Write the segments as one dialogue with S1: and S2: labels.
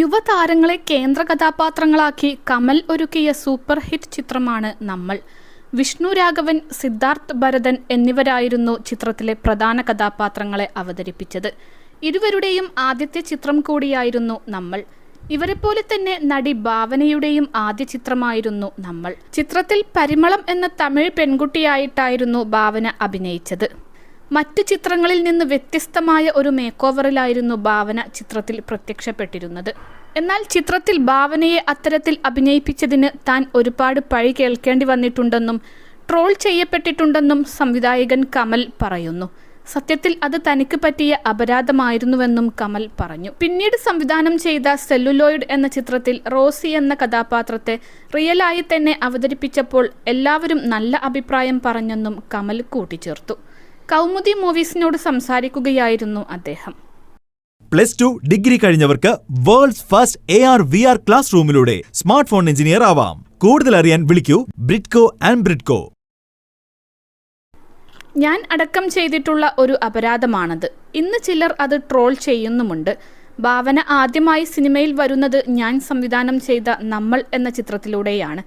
S1: യുവതാരങ്ങളെ കേന്ദ്ര കഥാപാത്രങ്ങളാക്കി കമൽ ഒരുക്കിയ super hit ചിത്രമാണ് നമ്മൾ. വിഷ്ണു രാഘവൻ സിദ്ധാർത്ഥ് ഭരതൻ എന്നിവരായിരുന്നു ചിത്രത്തിലെ പ്രധാന കഥാപാത്രങ്ങളെ അവതരിപ്പിച്ചത്. ഇരുവരുടെയും ആദ്യത്തെ ചിത്രം കൂടിയായിരുന്നു നമ്മൾ. ഇവരെപ്പോലെ തന്നെ നടി ഭാവനയുടെയും ആദ്യ ചിത്രമായിരുന്നു നമ്മൾ. ചിത്രത്തിൽ പരിമളം എന്ന തമിഴ് പെൺകുട്ടിയായിട്ടായിരുന്നു ഭാവന അഭിനയിച്ചത്. മറ്റ് ചിത്രങ്ങളിൽ നിന്ന് വ്യത്യസ്തമായ ഒരു മേക്ക് ഓവറിലായിരുന്നു ഭാവന ചിത്രത്തിൽ പ്രത്യക്ഷപ്പെട്ടിരുന്നത്. എന്നാൽ ചിത്രത്തിൽ ഭാവനയെ അത്തരത്തിൽ അഭിനയിപ്പിച്ചതിന് താൻ ഒരുപാട് പഴി കേൾക്കേണ്ടി വന്നിട്ടുണ്ടെന്നും ട്രോൾ ചെയ്യപ്പെട്ടിട്ടുണ്ടെന്നും സംവിധായകൻ കമൽ പറയുന്നു. സത്യത്തിൽ അത് തനിക്ക് പറ്റിയ അപരാധമായിരുന്നുവെന്നും കമൽ പറഞ്ഞു. പിന്നീട് സംവിധാനം ചെയ്ത സെല്ലുലോയിഡ് എന്ന ചിത്രത്തിൽ റോസി എന്ന കഥാപാത്രത്തെ റിയലായി തന്നെ അവതരിപ്പിച്ചപ്പോൾ എല്ലാവരും നല്ല അഭിപ്രായം പറഞ്ഞെന്നും കമൽ കൂട്ടിച്ചേർത്തു. കൗമുദി മൂവീസിനോട് സംസാരിക്കുകയായിരുന്നു അദ്ദേഹം.
S2: Plus two degree കഴിഞ്ഞവർക്ക് world's first A R V R class റൂമിലൂടെ smart phone engineer ആവാം. കൂടുതൽ അറിയാൻ വിളിക്കൂ ബ്രിഡ്കോ ആൻഡ് ബ്രിഡ്കോ.
S1: ഞാൻ അടക്കം ചെയ്തിട്ടുള്ള ഒരു അപരാധമാണത്. ഇന്ന് ചിലർ അത് ട്രോൾ ചെയ്യുന്നുമുണ്ട്. ഭാവന ആദ്യമായി സിനിമയിൽ വരുന്നത് ഞാൻ സംവിധാനം ചെയ്ത നമ്മൾ എന്ന ചിത്രത്തിലൂടെയാണ്.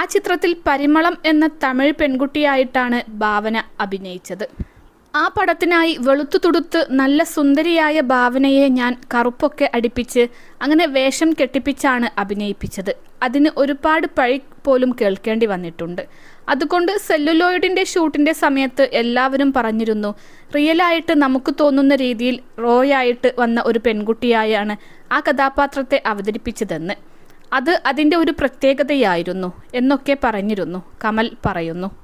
S1: ആ ചിത്രത്തിൽ പരിമളം എന്ന തമിഴ് പെൺകുട്ടിയായിട്ടാണ് ഭാവന അഭിനയിച്ചത്. ആ പടത്തിനായി വെളുത്തു തുടുത്ത് നല്ല സുന്ദരിയായ ഭാവനയെ ഞാൻ കറുപ്പൊക്കെ അടിപ്പിച്ച് അങ്ങനെ വേഷം കെട്ടിപ്പിച്ചാണ് അഭിനയിപ്പിച്ചത്. അതിന് ഒരുപാട് പഴി പോലും കേൾക്കേണ്ടി വന്നിട്ടുണ്ട്. അതുകൊണ്ട് സെല്ലുലോയിഡിന്റെ ഷൂട്ടിന്റെ സമയത്ത് എല്ലാവരും പറഞ്ഞിരുന്നു റിയലായിട്ട് നമുക്ക് തോന്നുന്ന രീതിയിൽ റോയായിട്ട് വന്ന ഒരു പെൺകുട്ടിയായാണ് ആ കഥാപാത്രത്തെ അവതരിപ്പിച്ചതെന്ന്. അത് അതിന്റെ ഒരു പ്രത്യേകതയായിരുന്നു എന്നൊക്കെ പറഞ്ഞിരുന്നു കമൽ പറയുന്നു.